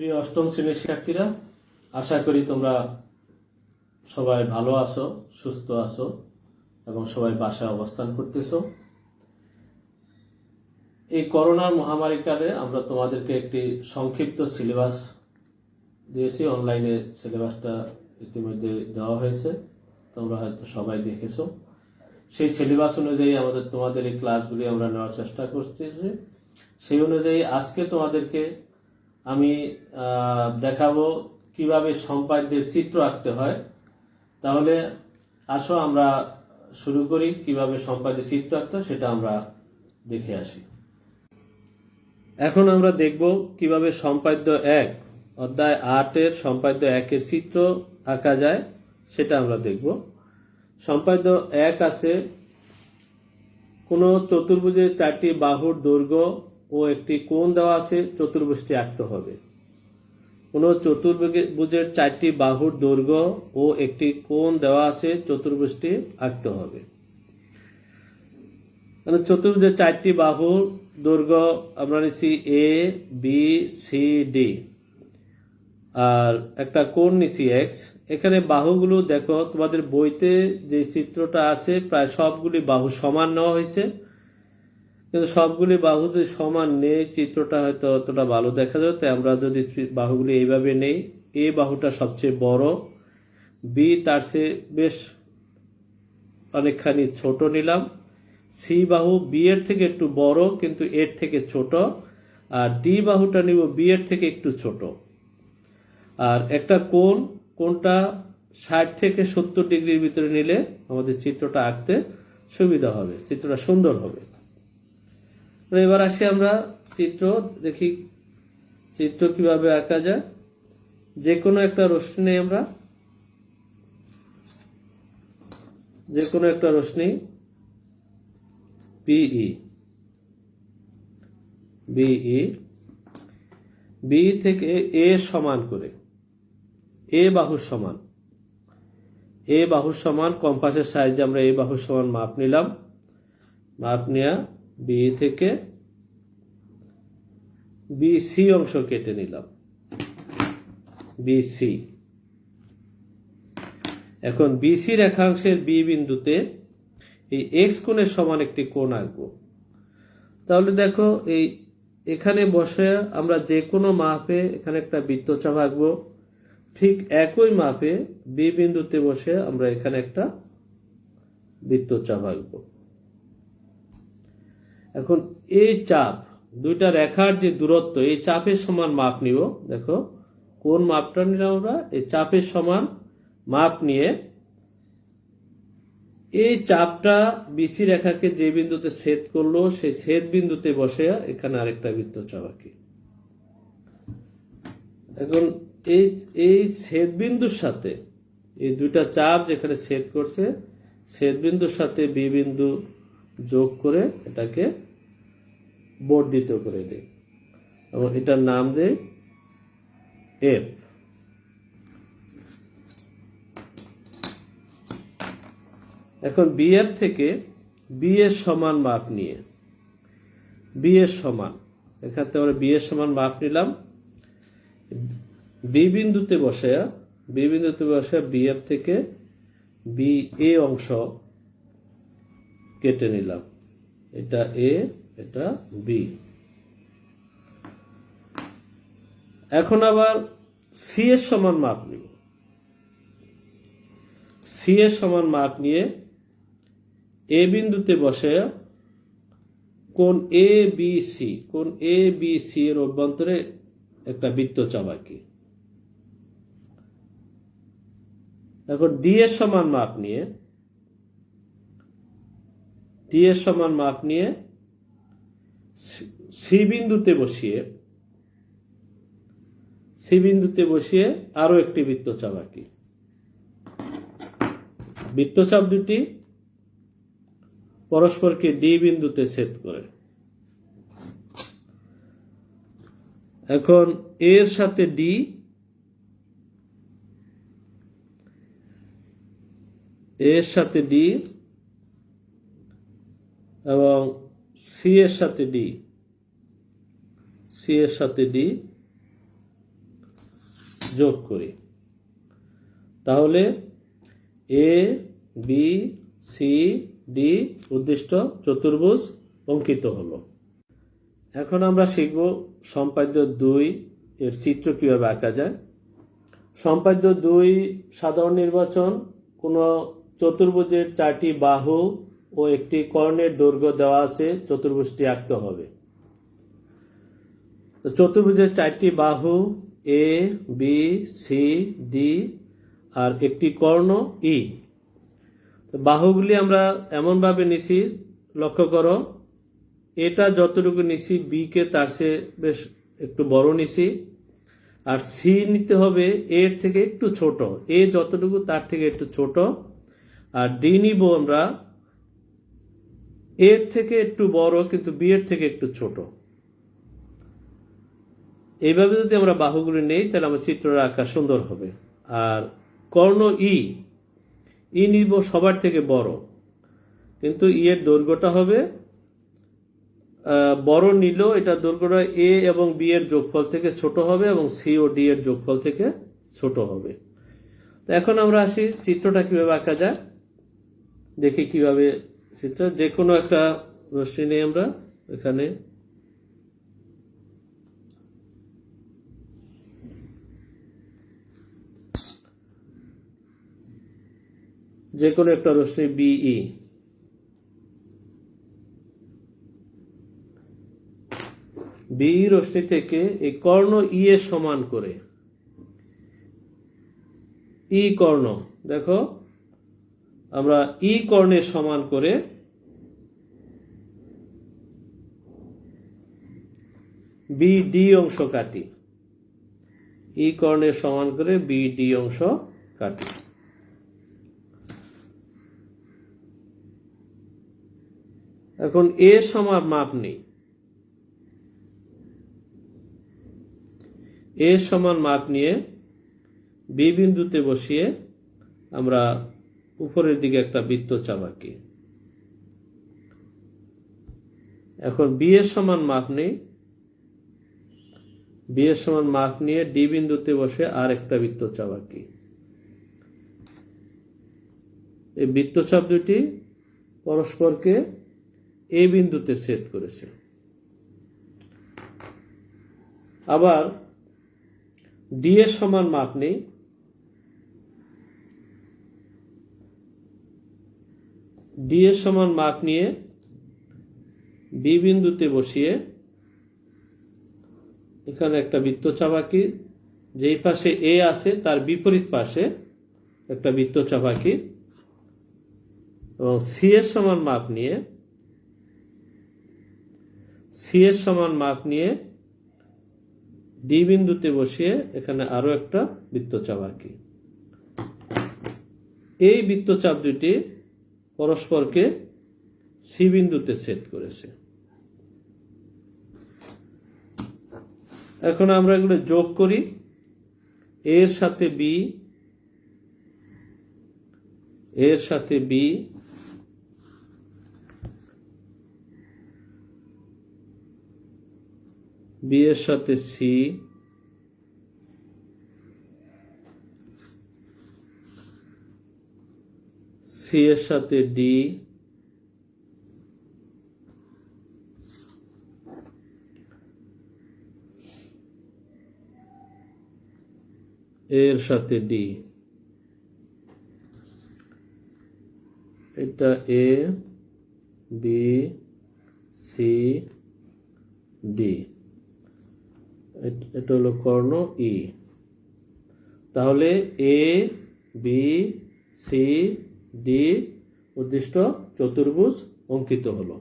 প্রিয় অষ্টম শ্রেণির শিক্ষার্থীরা, আশা করি তোমরা সবাই ভালো আছো, সুস্থ আছো এবং সবাই বাসায় অবস্থান করতেছো। এই করোনার মহামারীকালে আমরা তোমাদেরকে একটি সংক্ষিপ্ত সিলেবাস দিয়েছি। অনলাইনে সিলেবাসটা ইতিমধ্যে দেওয়া হয়েছে। তোমরা হয়তো সবাই দেখেছ। সেই সিলেবাস অনুযায়ী আমাদের তোমাদের এই ক্লাসগুলি আমরা নেওয়ার চেষ্টা করতেছি। সেই অনুযায়ী আজকে তোমাদেরকে আমি দেখাবো কীভাবে সম্পাদ্যের চিত্র আঁকতে হয়। তাহলে আসো আমরা শুরু করি কীভাবে সম্পাদ্যের চিত্র আঁকতে সেটা আমরা দেখে আসি। এখন আমরা দেখব কীভাবে সম্পাদ্য এক, অধ্যায় আটের সম্পাদ্য একের চিত্র আঁকা যায়, সেটা আমরা দেখব। সম্পাদ্য এক আছে কোনো চতুর্ভুজের চারটি বাহুর দৈর্ঘ্য ও একটি কোণ দেওয়া আছে, চতুর্ভুজটি আঁকতে হবে। কোনো চতুর্ভুজের চারটি বাহুর দৈর্ঘ্য ও একটি কোণ দেওয়া আছে, চতুর্ভুজটি আঁকতে হবে। তাহলে চতুর্ভুজের চারটি বাহুর দৈর্ঘ্য আমরা নিচ্ছি এ বি সি ডি আর একটা কোণ নিছি এক্স এখানে বাহুগুলো দেখো, তোমাদের বইতে যে চিত্রটা আছে, প্রায় সবগুলি বাহু সমান নেওয়া হয়েছে। কিন্তু সবগুলি বাহু যদি সমান নেই, চিত্রটা হয়তো অতটা ভালো দেখা যাবে তাই আমরা যদি বাহুগুলি এইভাবে নেই, এ বাহুটা সবচেয়ে বড়। বি তার চেয়ে বেশ অনেকখানি ছোট নিলাম। সি বাহু বি এর থেকে একটু বড়, কিন্তু এর থেকে ছোট। আর ডি বাহুটা নিব বি এর থেকে একটু ছোট। আর একটা কোণ, কোণটা ষাট থেকে সত্তর ডিগ্রির ভিতরে নিলে আমাদের চিত্রটা আঁকতে সুবিধা হবে, চিত্রটা সুন্দর হবে। তো এবার আসি আমরা চিত্র, দেখি চিত্র কীভাবে আঁকা যায়। যে কোনো একটা রশ্মি নেই আমরা। যে কোনো একটা রশ্মি। বিই বিই বি থেকে এ সমান করে। এ বাহুর সমান। এ বাহুর সমান, কম্পাসের সাহায্যে আমরা এ বাহুর সমান মাপ নিলাম। মাপ নেওয়া বি থেকে বিসি অংশ কেটে নিলাম। বিসি এখন বিসি রেখাংশের বি বিন্দুতে এই এক্স কোণের সমান একটি কোণ আঁকবো। তাহলে দেখো এই এখানে বসে আমরা যে কোনো মাপে এখানে একটা বৃত্তচাপ আঁকবো। ঠিক একই মাপে বি বিন্দুতে বসে আমরা এখানে একটা বৃত্তচাপ আঁকবো। এখন এই চাপ, দুইটা রেখার যে দূরত্ব, এই চাপের সমান মাপ নিব। দেখো, কোন মাপটা নিলাম আমরা? এই চাপের সমান মাপ নিয়ে এই চাপটা বিসি রেখাকে যে বিন্দুতে ছেদ করল, সেই ছেদ বিন্দুতে বসে এখানে আরেকটা বৃত্তচাপ আঁকি এখন এই এই ছেদ বিন্দুর সাথে, এই দুইটা চাপ যেখানে ছেদ করছে, ছেদ বিন্দুর সাথে বি বিন্দু যোগ করে এটাকে বর্ধিত করে দেয় এবং এটার নাম দেয় এফ এখন বি এর থেকে বি এর সমান মাপ নিয়ে। বি এর সমান। এখান থেকে আমরা বি এর সমান মাপ নিলাম। বি বিন্দুতে বসে বি বিন্দুতে বসে বি এর থেকে বি এ অংশ কেটে নিলাম। এটা এ এটা বি এখন আবার সি এর সমান মাপ নিব। সি এর সমান মাপ নিয়ে এ বিন্দুতে বসে কোন এ বি সি কোন এ বি সি এর অভ্যন্তরে একটা বৃত্তচাপ আঁকি এখন ডি এর সমান মাপ নিয়ে ডি এর সমান মাপ নিয়ে সি বিন্দুতে বসিয়ে, সি বিন্দুতে বসিয়ে আরও একটি বৃত্তচাপ আঁকি। বৃত্তচাপ দুটি পরস্পরকে ডি বিন্দুতে ছেদ করে। এখন এর সাথে ডি এর সাথে ডি এবং সি এর সাথে ডি সি এর সাথে ডি যোগ করি। তাহলে এ বি সি ডি উদ্দিষ্ট চতুর্ভুজ অঙ্কিত হলো। এখন আমরা শিখব সম্পাদ্য দুই এর চিত্র কীভাবে আঁকা যায়। সম্পাদ্য দুই সাধারণ নির্বাচন, কোনো চতুর্ভুজের চারটি বাহু ও একটি কর্ণের দৈর্ঘ্য দেওয়া আছে, চতুর্ভুজটি আঁকতে হবে। চতুর্ভুজের চারটি বাহু এ বি সি ডি আর একটি কর্ণ ই তো বাহুগুলি আমরা এমনভাবে নিছি, লক্ষ্য করো, এটা যতটুকু নিছি বি কে তার সে বেশ একটু বড় নিছি, আর সি নিতে হবে এর থেকে একটু ছোট। এ যতটুকু, তার থেকে একটু ছোট। আর ডি নিব আমরা এর থেকে একটু বড়, কিন্তু বি এর থেকে একটু ছোট। এইভাবে যদি আমরা বাহুগুলি নেই, তাহলে আমার চিত্রটা আঁকা সুন্দর হবে। আর কর্ণ ই ই নিব সবার থেকে বড়। কিন্তু ই এর দৈর্ঘ্যটা হবে বড় নিল, এটা দৈর্ঘ্যটা এ এবং বি এর যোগফল থেকে ছোট হবে এবং সি ও ডি এর যোগফল থেকে ছোট হবে। এখন আমরা আসি, চিত্রটা কীভাবে আঁকা যায়, দেখি কীভাবে চিত্র যে কোনো একটা রশ্মি নিয়ে আমরা এখানে যে কোনো একটা রশ্মি বিই বি রশ্মি থেকে এই কর্ণ ই এর সমান করে। ই কর্ণ, দেখো। আমরা ই কর্ণের সমান করে বি ডি অংশ কাটি। ই কর্ণের সমান করে বি ডি অংশ কাটি। এখন এ সমান মাপ নেই। এ সমান মাপ নিয়ে বি বিন্দুতে বসিয়ে আমরা উপরের দিকে একটা বৃত্ত চাপ আঁকি এখন বি এর সমান মাপ নেই। বি এর সমান মাপ নিয়ে ডি বিন্দুতে বসে আর একটা বৃত্তচাপ আঁকি এই বৃত্তচাপ দুটি পরস্পরকে এ বিন্দুতে সেট করেছে। আবার ডি এর সমান মাপ নেই। ডি এর সমান মাপ নিয়ে বি বিন্দুতে বসিয়ে এখানে একটা বৃত্তচাপ আঁকি। যেই পাশে এ আছে, তার বিপরীত পাশে একটা বৃত্তচাপ আঁকি। এবং সি এর সমান মাপ নিয়ে সি এর সমান মাপ নিয়ে ডি বিন্দুতে বসিয়ে এখানে আরও একটা বৃত্তচাপ আঁকি। এই বৃত্তচাপ দুটি পরস্পরকে সি বিন্দুতে সেট করেছে। এখন আমরা এগুলো যোগ করি। এর সাথে বি এর সাথে বি বি এর সাথে সি সি এর সাথে ডি এর সাথে ডি এটা এ বি সি ডি এটা হলো কর্ণ ই তাহলে এ বি সি ডি উদ্দিষ্ট চতুর্ভুজ অঙ্কিত হলো।